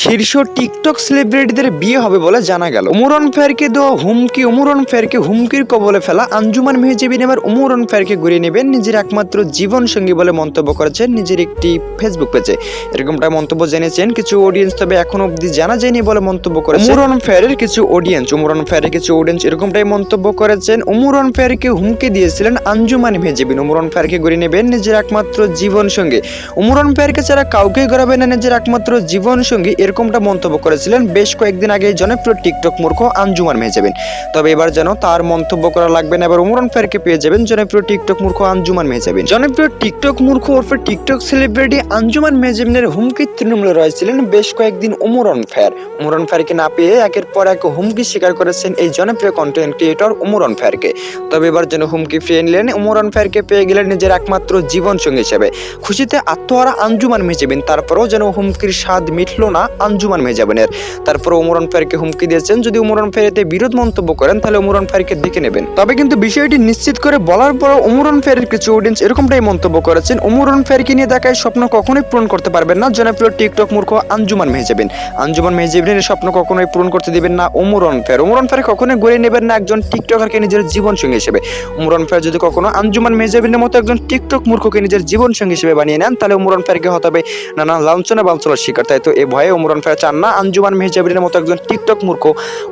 শীর্ষ টিকটক সেলিব্রিটিদের বিয়ে হবে বলে জানা গেল। উমরন ফেরকে দেওয়া হুমকি, উমরন ফেরকে হুমকির কবলে ফেলা আঞ্জুমান মেহজেবিন এবার উমরন ফেরকে ঘুরিয়ে নেবেন নিজের একমাত্র জীবন সঙ্গী বলে মন্তব্য করেছেন নিজের একটি ফেসবুক পেজে এরকমটা মন্তব্য জেনেছেন কিছু অডিয়েন্স তবে এখনও অবধি জানা যায়নি বলে মন্তব্য করেছেন। উমরন ফেরের কিছু অডিয়েন্স উমরন ফেরের কিছু অডিয়েন্স এরকমটাই মন্তব্য করেছেন। উমরন ফেরকে হুমকি দিয়েছিলেন আঞ্জুমান মেহজেবিন উমরন ফেরকে ঘুরিয়ে নেবেন নিজের একমাত্র জীবন সঙ্গী উমরন ফেরকে ছাড়া কাউকেই গড়াবে না নিজের একমাত্র জীবন সঙ্গী এরকমটা মন্তব্য করেছিলেন বেশ কয়েকদিন আগে জনপ্রিয় টিকটক মূর্খ আঞ্জুমান মেহজাবিন। তবে এবার যেন তার মন্তব্য করা লাগবে না, এবার উমরন ফেরকে পেয়ে যাবেন জনপ্রিয় টিকটক মূর্খ আঞ্জুমান মেহজাবিন। জনপ্রিয় টিকটক মূর্খ ওরফে টিকটক সেলিব্রিটি আঞ্জুমান মেহজাবিনের হুমকি তৃণমূলে রয়েছিলেন বেশ কয়েকদিন উমরন ফের। উমরন ফেরকে না পেয়ে একের পর এক হুমকি স্বীকার করেছেন এই জনপ্রিয় কন্টেন্ট ক্রিয়েটর উমরন ফেরকে তবে এবার যেন হুমকি ফিরিয়ে নিলেন উমরন ফেরকে পেয়ে গেলেন নিজের একমাত্র জীবন সঙ্গী হিসেবে। খুশিতে আত্মহারা আঞ্জুমান মেহজাবিন, তারপরেও যেন হুমকির স্বাদ মিটল না আঞ্জুমান মেহজাবিনের তারপর উমরন ফেরকে হুমকি দিয়েছেন। যদি উমরন ফেরেতে বিরোধ মন্তব্য করেন, তাহলে উমরন ফেরকে দেখে নেবেন। তবে কিন্তু বিষয়টি নিশ্চিত করে বলার পর উমরন ফেরের কিছু অডিয়েন্স এরকমটাই মন্তব্য করেছেন। উমরন ফেরকে নিয়ে দেখায় স্বপ্ন কখনোই পূরণ করতে পারবেন না জনপ্রিয় টিকটক মূর্খ আঞ্জুমান মেহজাবিন। আঞ্জুমান মেহজাবিনের স্বপ্ন কখনোই পূরণ করতে দিবেন না উমরন ফের। উমরন ফের কখনোই গড়ে নেবেন না একজন টিকটকারকে নিজের জীবন সঙ্গী হিসেবে। উমরন ফের যদি কখনো আঞ্জুমান মেহজাবিনের মতো একজন টিকটক মূর্খকে নিজের জীবন সঙ্গী হিসেবে বানিয়ে নেন, তাহলে উমরন ফেরকে হতে হবে নানা লাঞ্ছনা বাঞ্ছনার শিকার। তাই তো এ ভয়ে উমরন ফের চান না। আঞ্জুমান মেহজাবিনের মতো একজন টিকটক মূর্খ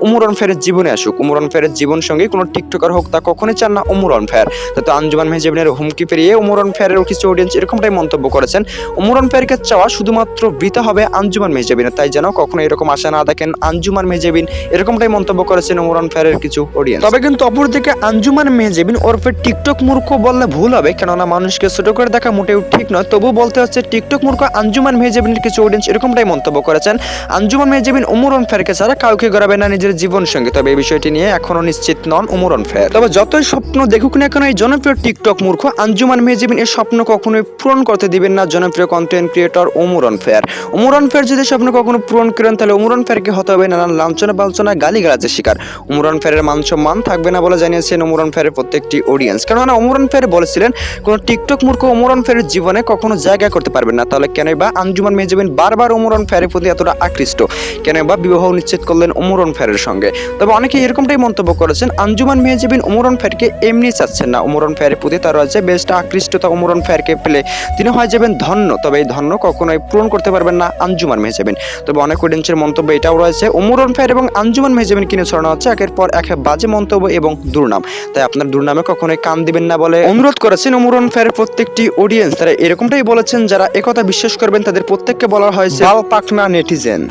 উমরন ফেরের জীবনে আসুক। উমরন ফেরের জীবন সঙ্গে কোনো টিকটকার হোক তা কখনোই চান না উমরন ফের। তো আঞ্জুমান মেহজাবিনের হুমকি পেরিয়ে উমরন ফেরের কিছু অডিয়েন্স এরকমটাই মন্তব্য করেছেন। উমরন ফেরকে চাওয়া শুধুমাত্র বৃতা হবে আঞ্জুমান মেহজাবিনের, তাই যেন কখনো এরকম আশা না দেখেন আঞ্জুমান মেহজাবিন। এরকমটাই মন্তব্য করেছেন উমরন ফেরের কিছু অডিয়েন্স তবে কিন্তু অপরদিকে আঞ্জুমান মেহজাবিন ওরফে টিকটক মূর্খ বললে ভুল হবে, কেননা মানুষকে ছোট করে দেখা মোটেও ঠিক নয়। তবু বলতে হচ্ছে, টিকটক মূর্খ আঞ্জুমান মেহজাবিনের কিছু অডিয়েন্স এরকমটাই মন্তব্য করেছেন। আঞ্জুমান মেহজাবিন উমরন ফেরকে ছাড়া কাউকে গড়াবে না নিজের জীবন সঙ্গে তবে এই বিষয়টি নিয়ে এখনও নিশ্চিত নন উমরন ফের তবে যতই স্বপ্ন দেখুক না কেন, এই জনপ্রিয় টিকটক মূর্খ আঞ্জুমান মেহজাবিন এর স্বপ্ন কখনোই পূরণ করতে দিবেন না জনপ্রিয় কন্টেন্ট ক্রিয়েটর উমরন ফের উমরন ফের যদি স্বপ্ন কখনো পূরণ করেন, তাহলে উমরন ফেরকে হতে হবে নানান লাঞ্ছনা বাঞ্ছনা গালি গালাজের শিকার। উমরন ফেরের মান সম্মান থাকবে না বলে জানিয়েছেন উমরন ফেরের প্রত্যেকটি অডিয়েন্স কেননা উমরন ফের বলেছিলেন, কোন টিকটক মূর্খ উমরন ফেরের জীবনে কখনো জায়গা করতে পারবেন না। তাহলে কেনই বা আঞ্জুমান মেহজাবিন বারবার উমরন ফেরের প্রতি এতটা আকৃষ্ট। কেন বা বিবাহ নিশ্চিত করলেন উমরন ফেরের সঙ্গে। তবে অনেকে এরকমটাই মন্তব্য করেছেন, আঞ্জুমান মেহজাবিন উমরন ফেরকে এমনি চাচ্ছেন না। উমরন ফেরের প্রতি তার রয়েছে বেশটা আকৃষ্টতা উমরন ফেরকে পেলে। তিনি হয়ে যাবেন ধন্য, তবে এই ধন্য কখনোই পূরণ করতে পারবেন না আঞ্জুমান মেহজাবিন তবে অনেক অডিয়েন্সের মন্তব্য এটাও রয়েছে উমরন ফের এবং আঞ্জুমান মেহজাবিন কিনে ছড়ানো হচ্ছে, একের পর এক বাজে মন্তব্য এবং দুর্নাম। তাই আপনার দুর্নামে কখনোই কান দিবেন না বলে অনুরোধ করেছেন উমরন ফেরের প্রত্যেকটি অডিয়েন্স তারা এরকমটাই বলেছেন, যারা একথা বিশ্বাস করবেন, তাদের প্রত্যেককে বলা হয়েছে নেটিজেন।